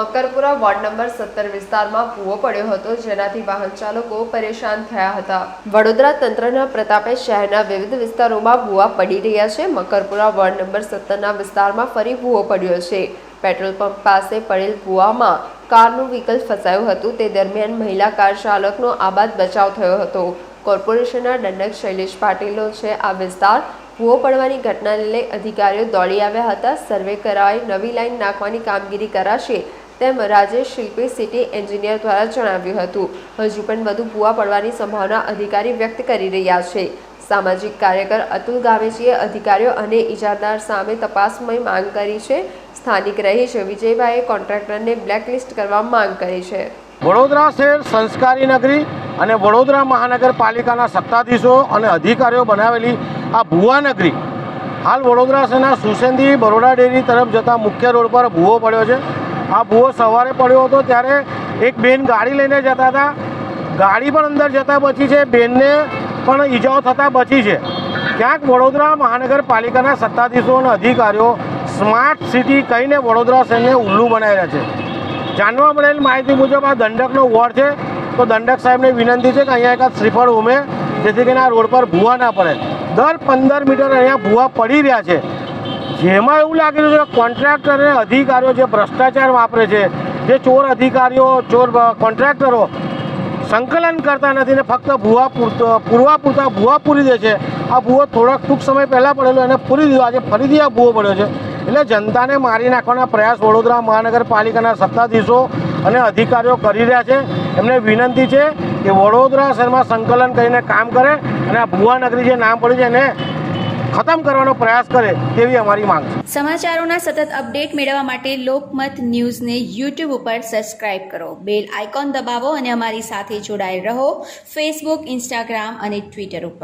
Makarpura ward number સત્તર વિસ્તારમાં ભૂવો પડ્યો હતો, જેનાથી વાહન ચાલકો પરેશાન થયા હતા. વડોદરા તંત્રના પ્રતાપે શહેરના વિવિધ વિસ્તારોમાં ભૂવા પડી રહ્યા છે. મકરપુરા વોર્ડ નંબર સત્તરના વિસ્તારમાં ફરી ભૂવો પડ્યો છે. પેટ્રોલ પંપ પાસે પડેલ ભૂવામાં કારનું વ્હીકલ ફસાયું હતું. તે દરમિયાન મહિલા કાર ચાલકનો આબાદ બચાવ થયો હતો. કોર્પોરેશનના દંડક શૈલેષ પાટીલનો છે આ વિસ્તાર. ભૂવો પડવાની ઘટનાને લઈ અધિકારીઓ દોડી આવ્યા હતા. સર્વે કરાવી નવી લાઈન નાખવાની કામગીરી કરાશે. તેમ રાજેશ શિલ્પી સિટી એન્જિનિયર દ્વારા જણાવ્યું હતું. હજુ પણ વધુ ભૂવા પડવાની સંભાવના અધિકારી વ્યક્ત કરી રહ્યા છે. સામાજિક કાર્યકર અતુલ ગાવેજીએ અધિકારીઓ અને ઇજાદાર સામે તપાસમય માંગ કરી છે. સ્થાનિક રહીશ વિજયભાઈએ કોન્ટ્રાક્ટરને બ્લેકલિસ્ટ કરવા માંગ કરી છે. વડોદરા શહેર સંસ્કારી નગરી અને વડોદરા મહાનગરપાલિકાના સત્તાધીશો અને અધિકારીઓ બનાવેલી આ ભુવા નગરી. હાલ વડોદરા શહેરના સુસેન્દી બરોડા ડેરી તરફ જતા મુખ્ય રોડ પર ભૂવો પડ્યો છે. આ ભૂવો સવારે પડ્યો હતો ત્યારે એક બેન ગાડી લઈને જતા હતા. ગાડી પણ અંદર જતા બચી છે, બેનને પણ ઈજાઓ થતાં બચી છે. ક્યાંક વડોદરા મહાનગરપાલિકાના સત્તાધીશો અને અધિકારીઓ સ્માર્ટ સિટી કહીને વડોદરા શહેરને ઉલ્લુ બનાવી રહ્યા છે. જાણવા મળેલ માહિતી મુજબ આ દંડકનો વોર્ડ છે. તો દંડક સાહેબને વિનંતી છે કે અહીંયા એકાદ શ્રીફળ ઉમે, જેથી કરીને આ રોડ પર ભૂવા ના પડે. દર પંદર મીટર અહીંયા ભૂવા પડી રહ્યા છે. જેમાં એવું લાગી રહ્યું છે કોન્ટ્રાક્ટર અને અધિકારીઓ જે ભ્રષ્ટાચાર વાપરે છે, જે ચોર અધિકારીઓ, ચોર કોન્ટ્રાક્ટરો સંકલન કરતા નથી ને ફક્ત ભૂવા પૂરતો, પૂરવા પૂરતા ભૂવા પૂરી દે છે. આ ભૂવો થોડાક ટૂંક સમય પહેલાં પડેલો, એને પૂરી દીધો. આજે ફરીથી આ ભૂવો પડ્યો છે. એટલે જનતાને મારી નાખવાના પ્રયાસ વડોદરા મહાનગરપાલિકાના સત્તાધીશો અને અધિકારીઓ કરી રહ્યા છે. એમને વિનંતી છે કે વડોદરા શહેરમાં સંકલન કરીને કામ કરે અને આ ભૂવા નગરી જે નામ પડ્યું છે એને ખતમ કરવાનો પ્રયાસ કરે તેવી અમારી માંગ છે. સમાચારોના સતત અપડેટ મેળવવા માટે લોકમત ન્યૂઝને યુટ્યુબ ઉપર સબસ્ક્રાઇબ કરો. બેલ આઇકોન દબાવો અને અમારી સાથે જોડાયેલ રહો ફેસબુક, ઇન્સ્ટાગ્રામ અને ટ્વિટર ઉપર.